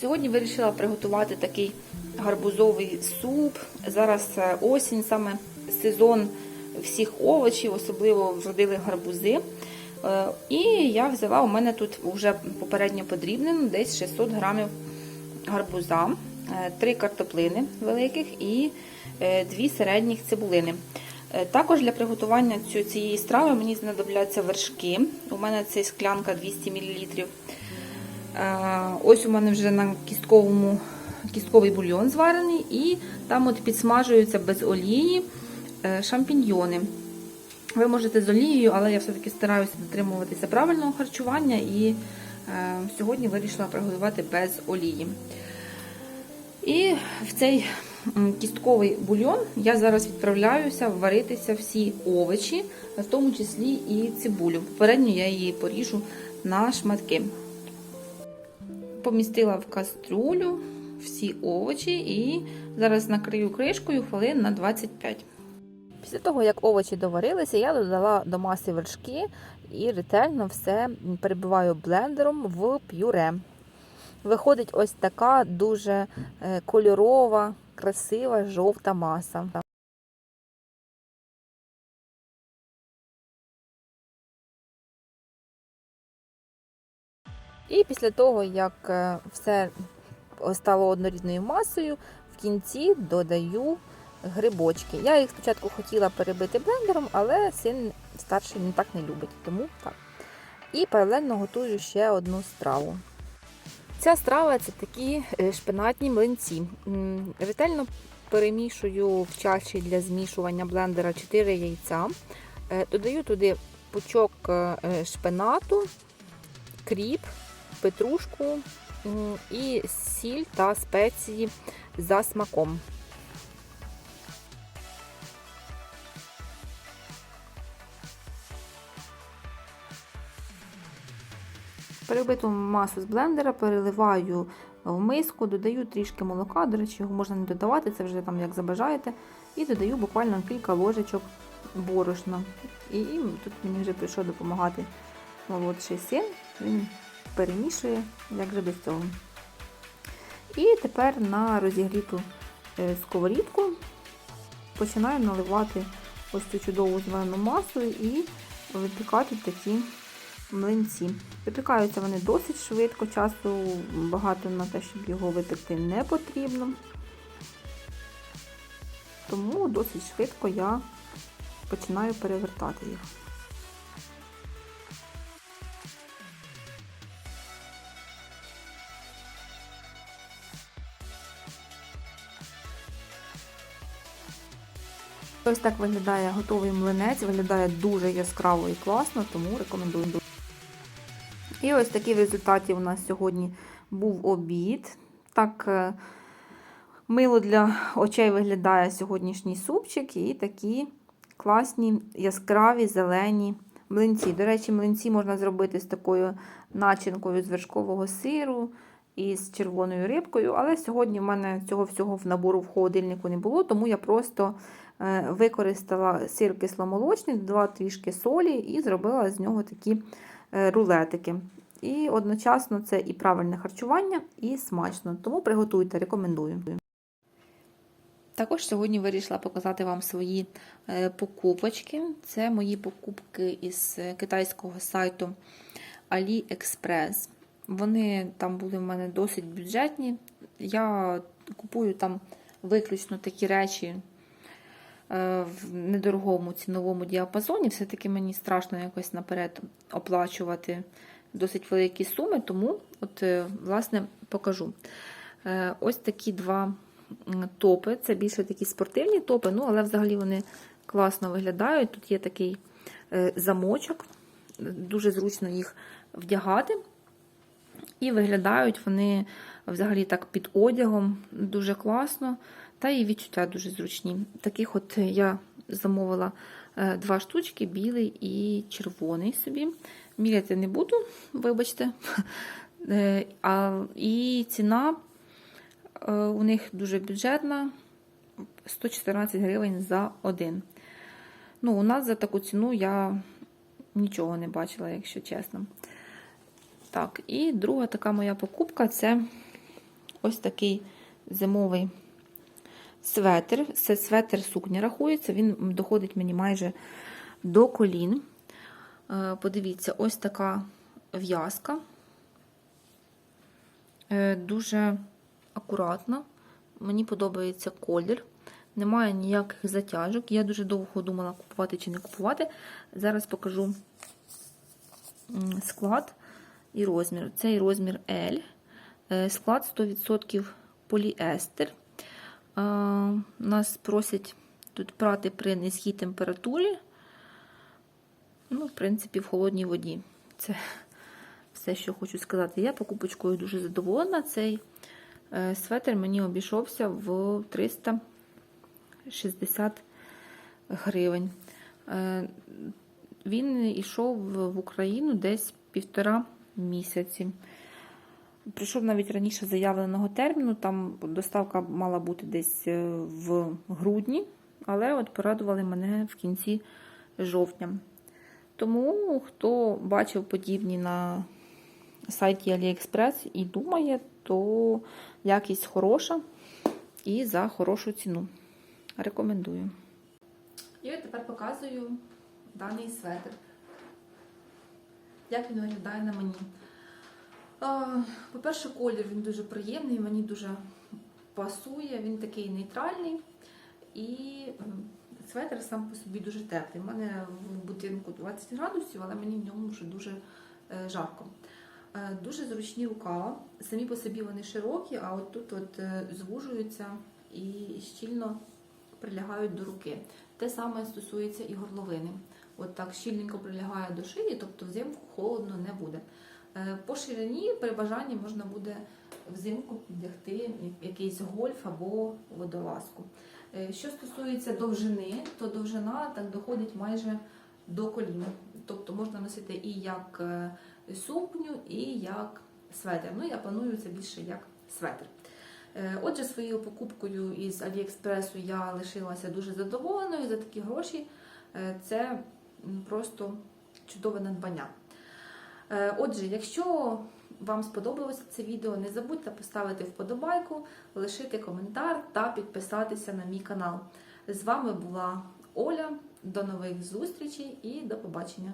Сьогодні вирішила приготувати такий гарбузовий суп. Зараз е, осінь, саме сезон всіх овочів, особливо вродили гарбузи. Е, І я взяла, у мене тут вже попередньо подрібнено десь 600 грамів гарбуза, е, три картоплини великих і е, дві середніх цибулини. Е, Також для приготування цієї страви мені знадобляться вершки. У мене це склянка 200 мл. Ось у мене вже на кістковому кістковий бульйон зварений, і там от підсмажуються без олії е, шампіньйони. Ви можете з олією, але я все-таки стараюся дотримуватися правильного харчування і е, сьогодні вирішила приготувати без олії. І в цей кістковий бульйон я зараз відправляюся варитися всі овочі, в тому числі і цибулю. Попередньо я її поріжу на шматки. Помістила в каструлю всі овочі і зараз накрию кришкою хвилин на 25. Після того, як овочі доварилися, я додала до маси вершки і ретельно все перебиваю блендером в пюре. Виходить ось така дуже е, кольорова, красива жовта маса. І після того, як е, все стало однорідною масою, в кінці додаю грибочки. Я їх спочатку хотіла перебити блендером, але син старший не так не любить, тому так. І паралельно готую ще одну страву. Ця страва це такі е, шпинатні млинці. Ретельно перемішую в чаші для змішування блендера 4 яйця. Е, Додаю туди пучок шпинату, кріп, петрушку і сіль та спеції за смаком. Перебиту масу з блендера переливаю в миску, додаю трішки молока, до речі, його можна не додавати, це вже там як забажаєте. І додаю буквально кілька ложечок борошна. І тут мені вже прийшов допомагати молодший син, він перемішує, як же без цього. І тепер на розігріту е, сковорідку починаю наливати ось цю чудову зелену масу і випікати такі млинці. Випікаються вони досить швидко, часу багато на те, щоб його випекти не потрібно. Тому досить швидко я починаю перевертати їх. Ось так виглядає готовий млинець, виглядає дуже яскраво і класно, тому рекомендую. І ось такий в результаті у нас сьогодні був обід. Так е, мило для очей виглядає сьогоднішній супчик і такі класні яскраві зелені млинці. До речі, млинці можна зробити з такою начинкою з вершкового сиру і з червоною рибкою. Але сьогодні в мене цього всього в набору в холодильнику не було, тому я просто е, використала сир кисломолочний, додала трішки солі і зробила з нього такі е, рулетики. І одночасно це і правильне харчування, і смачно. Тому приготуйте, рекомендую. Також сьогодні вирішила показати вам свої е, покупочки. Це мої покупки із китайського сайту AliExpress. Вони там були в мене досить бюджетні. Я купую там виключно такі речі е, в недорогому ціновому діапазоні. Все-таки мені страшно якось наперед оплачувати досить великі суми, тому от, е, власне, покажу. Е, Ось такі два топи. Це більше такі спортивні топи, ну, але взагалі вони класно виглядають. Тут є такий замочок, дуже зручно їх вдягати. І виглядають вони взагалі так під одягом дуже класно, та і відчуття дуже зручні. Таких от я замовила е, два штучки, білий і червоний собі. Міряти не буду, вибачте. Е, А, і ціна е, у них дуже бюджетна 114 гривень за один. Ну, у нас за таку ціну я нічого не бачила, якщо чесно. Так, і друга така моя покупка це ось такий зимовий светр. Це светр сукня рахується, він доходить мені майже до колін. Е, Подивіться, ось така в'язка. Е, Дуже акуратна. Мені подобається колір. Немає ніяких затяжок. Я дуже довго думала, купувати чи не купувати. Зараз покажу склад і розмір. Цей розмір L. Е, Склад 100% поліестер. Е, Нас просять тут прати при низькій температурі. Ну, в принципі, в холодній воді. Це все, що хочу сказати. Я покупочкою дуже задоволена. Цей е, светр мені обійшовся в 360 гривень. Він йшов в Україну десь півтора місяці. Прийшов навіть раніше заявленого терміну, там доставка мала бути десь е, в грудні, але от порадували мене в кінці жовтня. Тому, хто бачив подібні на сайті AliExpress і думає, то якість хороша і за хорошу ціну. Рекомендую. І от тепер показую даний светр. Як він виглядає на мені. По-перше, колір він дуже приємний, мені дуже пасує, він такий нейтральний. І светр сам по собі дуже теплий. У мене в будинку 20 градусів, але мені в ньому вже дуже е, жарко. Е, Дуже зручні рукава. Самі по собі вони широкі, а от тут от е, звужуються і щільно прилягають до руки. Те саме стосується і горловини. От так щільненько прилягає до шиї, тобто взимку холодно не буде. Е, По ширині при бажанні можна буде взимку піддягти якийсь гольф або водолазку. Е, Що стосується довжини, то довжина так доходить майже до коліна. Тобто можна носити і як е, сукню, і як светр. Ну, я планую це більше як светр. Отже, своєю покупкою із Аліекспресу я лишилася дуже задоволеною за такі гроші. Це просто чудове надбання. Е, Отже, якщо вам сподобалося це відео, не забудьте поставити вподобайку, лишити коментар та підписатися на мій канал. З вами була Оля. До нових зустрічей і до побачення!